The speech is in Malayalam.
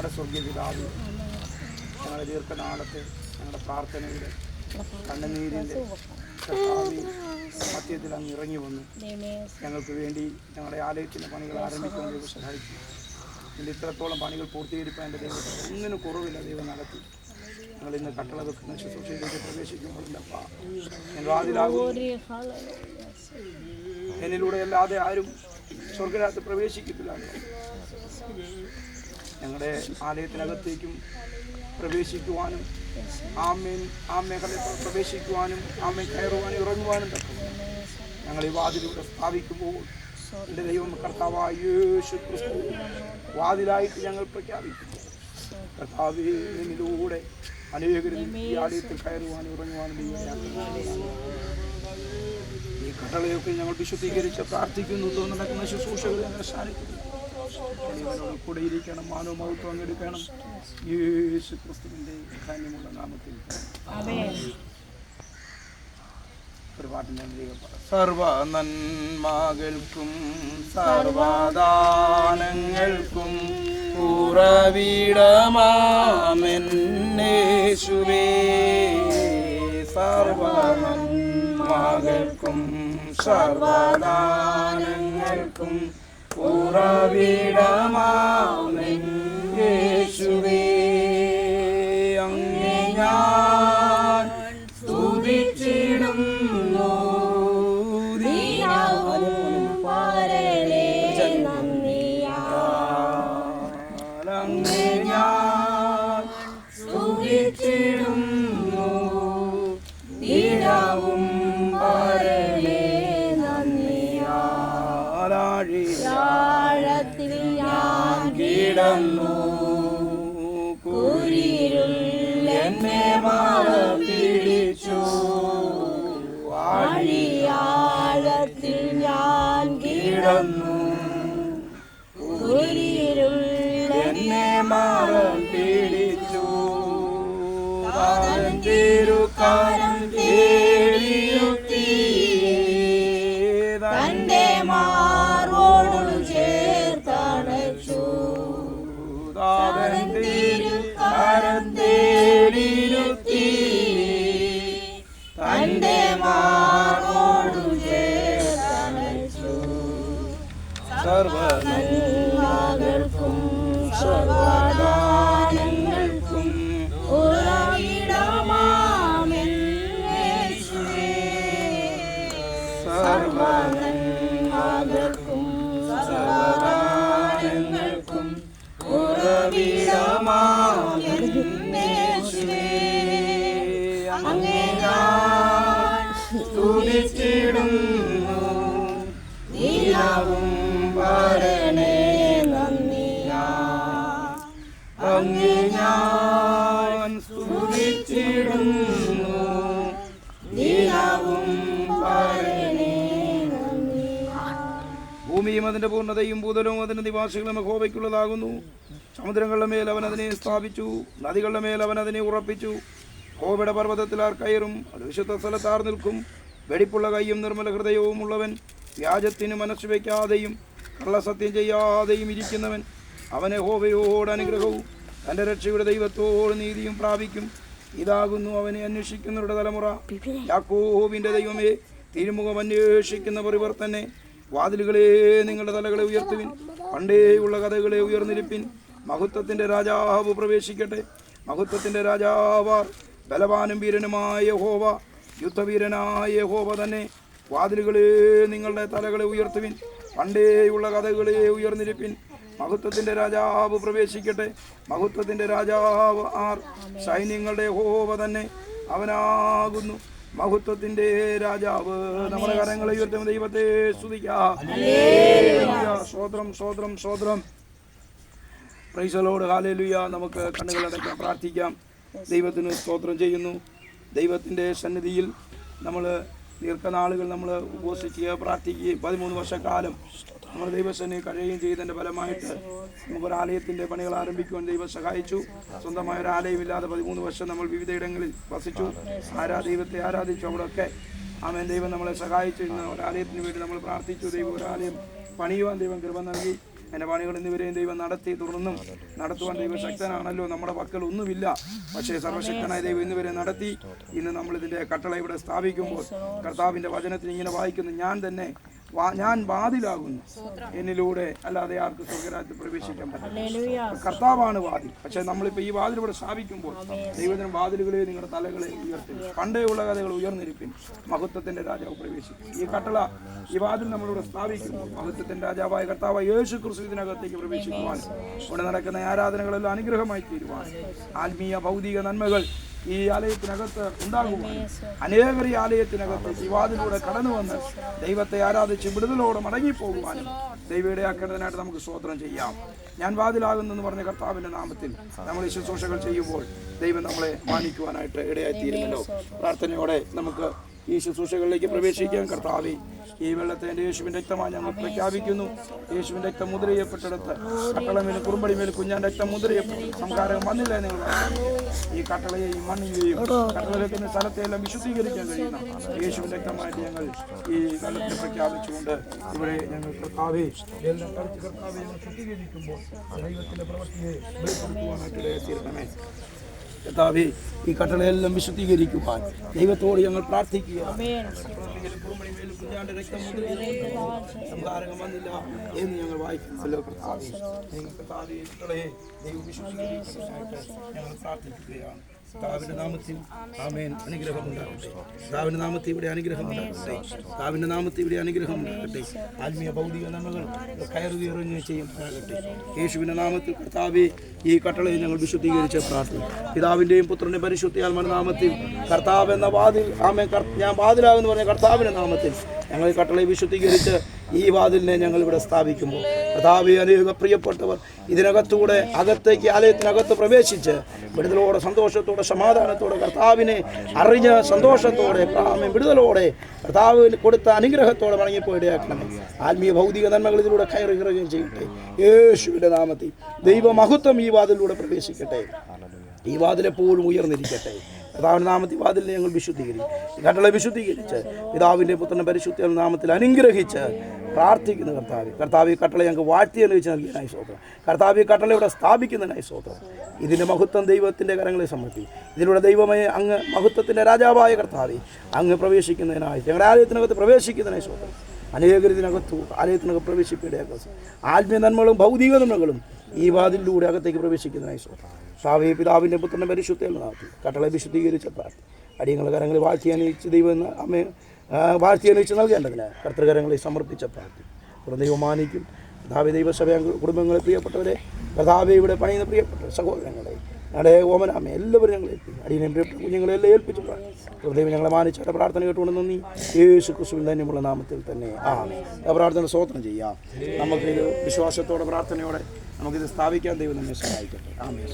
ഞങ്ങളുടെ സ്വർഗീയ പിതാവ് ഞങ്ങളുടെ ദീർഘനാളത്തെ ഞങ്ങളുടെ പ്രാർത്ഥനയുടെ കണ്ണുനീരിന്റെ സത്യത്തിൽ അങ്ങ് ഇറങ്ങി വന്നു. ഞങ്ങൾക്ക് വേണ്ടി ഞങ്ങളുടെ ആലയത്തിന്റെ പണികൾ ആരംഭിക്കാൻ ദൈവം സഹായിച്ചു. ഇതിന്റെ ഇത്രത്തോളം പണികൾ പൂർത്തീകരിക്കാൻ എന്റെ ദൈവം ഒന്നിനും കുറവില്ല ദൈവം നടത്തി. ഞങ്ങൾ ഇന്ന് കട്ടള വെക്കുന്ന ശുശ്രൂഷയിലേക്ക് ആദിലാകും എന്നിലൂടെ അല്ലാതെ ആരും സ്വർഗരാജ്യത്ത് പ്രവേശിക്കത്തില്ല. ഞങ്ങളുടെ ആലയത്തിനകത്തേക്കും പ്രവേശിക്കുവാനും ആമേൻ ആ പ്രവേശിക്കുവാനും ആമേൻ കയറുവാനും ഇറങ്ങുവാനും തക്കും ഞങ്ങൾ ഈ വാതിലൂടെ സ്ഥാപിക്കുമ്പോൾ എന്റെ ദൈവം കർത്താവായ ക്രിസ്തു വാതിലായിട്ട് ഞങ്ങൾ പ്രഖ്യാപിക്കുന്നു. കർത്താവേ അനേകരും ഈ ആലയത്തിൽ കയറുവാനും ഇറങ്ങുവാനും ഈ കടലയൊക്കെ ഞങ്ങൾ വിശുദ്ധീകരിച്ച് പ്രാർത്ഥിക്കുന്നു. നടക്കുന്ന ശുശ്രൂഷകൾ ഞങ്ങൾ ശാലിക്കുന്നു കൂടെ ഇരിക്കണം മാനവ മഹത്വം അങ്ങെടുക്കണം യേശു ക്രിസ്തുവിന്റെ ധാന്യമുള്ള നാമത്തിൽ സർവ നന്മകൾക്കും സർവദാനങ്ങൾക്കും ഉറവിടമാമെന്നേശുവേ. സർവ നന്മകൾക്കും സർവദാനങ്ങൾക്കും ഉറവിടമാമെന്നേശുവേ അങ്ങേ ഞാൻ തേടിയുത്തി. തന്റെ മാറോടു ചേർത്തണച്ചു. താൻ തിരുക്കാരം തേടിയുത്തി തന്റെ മാറോടു ചേർത്തണച്ചു. സർവ നന്മകൾക്കും ഭൂമിയും അതിന്റെ പൂർണതയും ഭൂതലവും അതിന്റെ നിവാസികളും ഹോബയ്ക്കുള്ളതാകുന്നു സമുദ്രങ്ങളുടെ മേൽ അവൻ അതിനെ സ്ഥാപിച്ചു. നദികളുടെ മേൽ അവൻ അതിനെ ഉറപ്പിച്ചു. ഹോബയുടെ പർവതത്തിൽ ആർ കയറും. അത് വിശുദ്ധ സ്ഥലത്താർ നിൽക്കും. വെടിപ്പുള്ള കൈയും നിർമ്മല ഹൃദയവും ഉള്ളവൻ വ്യാജത്തിന് മനസ്സ് വയ്ക്കാതെയും കള്ളസത്യം ചെയ്യാതെയും ഇരിക്കുന്നവൻ അവനെ ഹോബയോട് അനുഗ്രഹവും തന്റെ രക്ഷയുടെ ദൈവത്തോട് നീതിയും പ്രാപിക്കും. ഇതാകുന്നു അവനെ അന്വേഷിക്കുന്നവരുടെ തലമുറ. യാക്കോബിന്റെ ദൈവമേ തിരുമുഖം അന്വേഷിക്കുന്നവർ ഇവർ തന്നെ വാതിലുകളെ നിങ്ങളുടെ തലകളെ ഉയർത്തുവിൻ. പണ്ടേയുള്ള കഥകളെ ഉയർന്നിരിപ്പിൻ. മഹത്വത്തിന്റെ രാജാവ് പ്രവേശിക്കട്ടെ. മഹത്വത്തിന്റെ രാജാവാർ ബലവാനും വീരനുമായ ഹോവ യുദ്ധവീരനായ യഹോവ തന്നെ വാതിലുകളെ നിങ്ങളുടെ തലകളെ ഉയർത്തുവിൻ. പണ്ടേയുള്ള കഥകളെ ഉയർന്നിരിപ്പിൻ. മഹത്വത്തിന്റെ രാജാവ് പ്രവേശിക്കട്ടെ. മഹത്വത്തിന്റെ രാജാവ് ആർ. സൈന്യങ്ങളുടെ ഹോവ തന്നെ അവനാകുന്നു. മഹത്വത്തിന്റെ രാജാവ് നമ്മുടെ കരങ്ങളെ ഉയർത്തും ദൈവത്തെ സ്തുതിക്കാം. സ്വോത്രം സ്വോത്രം സ്വോത്രം പ്രൈസലോട് ഹാലേലുയ നമുക്ക് കണ്ണുകളടയ്ക്കാം പ്രാർത്ഥിക്കാം. ദൈവത്തിന് സ്തോത്രം ചെയ്യുന്നു. ദൈവത്തിന്റെ സന്നിധിയിൽ നമ്മൾ ദീർഘനാളുകൾ നമ്മൾ ഉപസിക്കുക പ്രാർത്ഥിക്കുകയും പതിമൂന്ന് വർഷക്കാലം നമ്മൾ ദൈവസന്നെ കഴിയുകയും ചെയ്തതിന്റെ ഫലമായിട്ട് നമുക്കൊരു ആലയത്തിന്റെ പണികൾ ആരംഭിക്കുവാൻ ദൈവം സഹായിച്ചു. സ്വന്തമായ ഒരു ആലയമില്ലാതെ പതിമൂന്ന് വർഷം നമ്മൾ വിവിധയിടങ്ങളിൽ വസിച്ചു. ആരാ ദൈവത്തെ ആരാധിച്ചു അവിടെയൊക്കെ ആമേൻ. ദൈവം നമ്മളെ സഹായിച്ചു. ഇന്ന് ഒരു ആലയത്തിന് വേണ്ടി നമ്മൾ പ്രാർത്ഥിച്ചു. ദൈവം ഒരു ആലയം പണിയുവാൻ ദൈവം കൃപ നൽകി. എന്റെ പണികൾ എന്നിവരെയും ദൈവം നടത്തി? തുടർന്നും നടത്തുവാൻ ദൈവം ശക്തനാണല്ലോ. നമ്മുടെ പക്കൽ ഒന്നുമില്ല. പക്ഷേ സർവശക്തനായ ദൈവം ഇന്നുവരെ നടത്തി. ഇന്ന് നമ്മൾ ഇതിന്റെ കട്ടള ഇവിടെ സ്ഥാപിക്കുമ്പോൾ കർത്താവിന്റെ വചനത്തിൽ ഇങ്ങനെ വായിക്കുന്നു ഞാൻ തന്നെ ഞാൻ വാതിലാകുന്നു. എന്നിലൂടെ അല്ലാതെ ആർക്ക് സ്വർഗരാജ്യത്തിൽ പ്രവേശിക്കാൻ പറ്റില്ല. കർത്താവാണ് വാതിൽ. പക്ഷെ നമ്മളിപ്പോൾ ഈ വാതിൽ ഇവിടെ സ്ഥാപിക്കുമ്പോൾ ദൈവത്തിന് വാതിലുകളെ നിങ്ങളുടെ തലകളെ ഉയർത്തി പണ്ടേ ഉള്ള കഥകൾ ഉയർന്നിരിപ്പിൻ മഹത്വത്തിന്റെ രാജാവ് പ്രവേശിക്കും. ഈ കട്ടള ഈ വാതിൽ നമ്മളിവിടെ സ്ഥാപിക്കുന്നു. മഹത്വത്തിന്റെ രാജാവായ കർത്താവ് യേശു ക്രിസ്തു ഇതിനകത്തേക്ക് പ്രവേശിക്കുവാൻ. ഇവിടെ നടക്കുന്ന ആരാധനകളെല്ലാം അനുഗ്രഹമായി തീരുവാൻ. ആത്മീയ ഭൗതിക നന്മകൾ ഈ ആലയത്തിനകത്ത് ഉണ്ടാകുവാൻ അനേകർ ഈ ആലയത്തിനകത്ത് ഈ കടന്നു വന്ന് ദൈവത്തെ ആരാധിച്ച് വിടുതലോടെ മടങ്ങിപ്പോകുവാനും ദൈവയുടെ ആക്കേണ്ടതിനായിട്ട് നമുക്ക് സ്തോത്രം ചെയ്യാം. ഞാൻ വാതിലാകുന്നെന്ന് പറഞ്ഞ കർത്താവിന്റെ നാമത്തിൽ നമ്മൾ ഈ ശുശ്രൂഷകൾ ചെയ്യുമ്പോൾ ദൈവം നമ്മളെ മാനിക്കുവാനായിട്ട് ഇടയായിത്തീരുമല്ലോ പ്രാർത്ഥനയോടെ നമുക്ക് ഈ ശുശ്രൂഷകളിലേക്ക് പ്രവേശിക്കാൻ കർത്താവേ ഈ വെള്ളത്തെ എന്റെ യേശുവിന്റെ രക്തമായി ഞങ്ങൾ പ്രഖ്യാപിക്കുന്നു. യേശുവിന്റെ രക്തം മുദ്രയപ്പെട്ടിടത്ത് കട്ടളമേലും കുറുമ്പടിമേലും കുഞ്ഞാൻ രക്തം മുദ്രയപ്പെട്ടു സംഹാരം വന്നില്ല നിങ്ങൾ? ഈ കട്ടളയെയും മണ്ണിനെയും കട്ടള വെക്കുന്ന സ്ഥലത്തെയെല്ലാം വിശുദ്ധീകരിക്കാൻ കഴിയുന്ന യേശുവിന്റെ രക്തമായിട്ട് ഞങ്ങൾ ഈ വെള്ളത്തെ പ്രഖ്യാപിച്ചുകൊണ്ട് ഇവിടെ ഞങ്ങൾ കർത്താവെ എല്ലാം കർത്താവെ ശുദ്ധീകരിക്കുമ്പോൾ ദൈവത്തിന്റെ പ്രവൃത്തിയെ വെളിപ്പെടുത്തുവാനായിട്ട് ഇടയായിത്തീരണമേ കർത്താവെ ഈ കട്ടളയെല്ലാം വിശുദ്ധീകരിക്കുവാൻ. ദൈവത്തോട് ഞങ്ങൾ പ്രാർത്ഥിക്കുക സംഹാരകം വന്നില്ല എന്ന് ഞങ്ങൾ വായിക്കുന്നല്ലോ കർത്താവെ കർത്താവെ കട്ടളയെ ദൈവം വിശുദ്ധീകരിക്കുന്നതിനായിട്ട് ഞങ്ങൾ പ്രാർത്ഥിക്കുകയാണ്. കർത്താവിന്റെ നാമത്തിൽ ആമേൻ. അനുഗ്രഹം ഉണ്ടാകട്ടെ. കർത്താവിന്റെ നാമത്തിൽ ഇവിടെ അനുഗ്രഹം ഉണ്ടാകട്ടെ. കർത്താവിന്റെ നാമത്തിൽ ഇവിടെ അനുഗ്രഹം ഉണ്ടാകട്ടെ. ആത്മീയ ഭൗതിക നന്മകൾ കയറുകയറിഞ്ഞ് ഇറങ്ങുകയും ചെയ്യുമ്പോഴാകട്ടെ യേശുവിന്റെ നാമത്തിൽ കർത്താവെ ഈ കട്ടളയെ ഞങ്ങൾ വിശുദ്ധീകരിച്ച പ്രാർത്ഥന. പിതാവിന്റെയും പുത്രന്റെ പരിശുദ്ധിയാൽമയുടെ നാമത്തിൽ കർത്താവ് എന്ന വാതിൽ ആമേ ഞാൻ വാതിലാകുന്ന പറഞ്ഞ കർത്താവിന്റെ നാമത്തിൽ ഞങ്ങൾ ഈ കട്ടളയെ വിശുദ്ധീകരിച്ച് ഈ വാതിലിനെ ഞങ്ങൾ ഇവിടെ സ്ഥാപിക്കുമ്പോൾ കർത്താവെ അനേക പ്രിയപ്പെട്ടവർ ഇതിനകത്തൂടെ അകത്തേക്ക് ആലയത്തിനകത്ത് പ്രവേശിച്ച് വിടുതലോടെ സന്തോഷത്തോടെ സമാധാനത്തോടെ കർത്താവിനെ അറിഞ്ഞ സന്തോഷത്തോടെ വിടുതലോടെ കർത്താവിന് കൊടുത്ത അനുഗ്രഹത്തോടെ മടങ്ങിപ്പോയിടയാക്കണമേ ആത്മീയ ഭൗതിക നന്മകൾ ഇതിലൂടെ കയറി ഇറങ്ങുകയും ചെയ്യട്ടെ. യേശുവിന്റെ നാമത്തിൽ ദൈവമഹത്വം ഈ വാതിലൂടെ പ്രവേശിക്കട്ടെ. ഈ വാതിലെപ്പോഴും ഉയർന്നിരിക്കട്ടെ. പിതാവിന്റെ നാമത്തിൽ വാതിലിനെ ഞങ്ങൾ വിശുദ്ധീകരിക്കും. കട്ടളെ വിശുദ്ധീകരിച്ച് പിതാവിന്റെ പുത്രന്റെ പരിശുദ്ധ നാമത്തിൽ അനുഗ്രഹിച്ച് പ്രാർത്ഥിക്കുന്ന കർത്താവ്. കർത്താവ് കട്ടളെ ഞങ്ങൾക്ക് വാഴ്ത്തി അനുവദിച്ച് നൽകിയതിനായി സ്വത്രം കർത്താവ് കട്ടളെ ഇവിടെ സ്ഥാപിക്കുന്നതിനായി സ്വത്രം ഇതിന്റെ മഹത്വം ദൈവത്തിന്റെ കരങ്ങളെ സമർപ്പി. ഇതിലൂടെ ദൈവമേ അങ്ങ് മഹത്വത്തിന്റെ രാജാവായ കർത്താവ് അങ്ങ് പ്രവേശിക്കുന്നതിനായി ഞങ്ങളുടെ ആലയത്തിനകത്ത് പ്രവേശിക്കുന്നതിനായി സ്വത്രം അനേകർ ഇതിനകത്തു ആലയത്തിനകത്ത് പ്രവേശിപ്പിക്കേണ്ട ആത്മീയ നന്മകളും ഭൗതിക നന്മകളും ഈ വാതിലിലൂടെ അകത്തേക്ക് പ്രവേശിക്കുന്നതിനായി സ്വത്രം സാവേ പിതാവിന്റെ പുത്രനെ പരിശുദ്ധിയുള്ള നാട്ടി കട്ടളെ വിശുദ്ധീകരിച്ച പ്രാർത്ഥി കരങ്ങൾ കരങ്ങളിൽ അനുവിച്ച് ദൈവം എന്ന അമ്മ വാഴ്ത്തി അനുവദിച്ച് നൽകേണ്ടതിന് കർത്തൃകരങ്ങളെ സമർപ്പിച്ച പ്രാർത്ഥി തുടർന്ന് ദൈവം മാനിക്കും. കഥാവി ദൈവസഭ കുടുംബങ്ങളെ പ്രിയപ്പെട്ടവരെ കഥാവി ഇവിടെ പണിയുന്ന പ്രിയപ്പെട്ട സഹോദരങ്ങളെ ഞങ്ങളുടെ ഓമനാമ എല്ലാവരും ഞങ്ങളെ ഏൽപ്പിക്കും. അടിയനെയും പ്രിയപ്പെട്ട കുഞ്ഞുങ്ങളെ എല്ലാം ഏൽപ്പിച്ചു ദൈവം ഞങ്ങളെ മാനിച്ചവരുടെ പ്രാർത്ഥന കേട്ടുകൊണ്ട് നന്ദി. യേശു ക്രിസ്തുവിൻ തന്നെയുള്ള നാമത്തിൽ തന്നെ. ആ പ്രാർത്ഥന സ്വോത്രം ചെയ്യാം. നമുക്ക് വിശ്വാസത്തോടെ പ്രാർത്ഥനയോടെ നമുക്കിത് സ്ഥാപിക്കാൻ ദൈവം നമ്മെ സഹായിക്കട്ടെ. ആമേ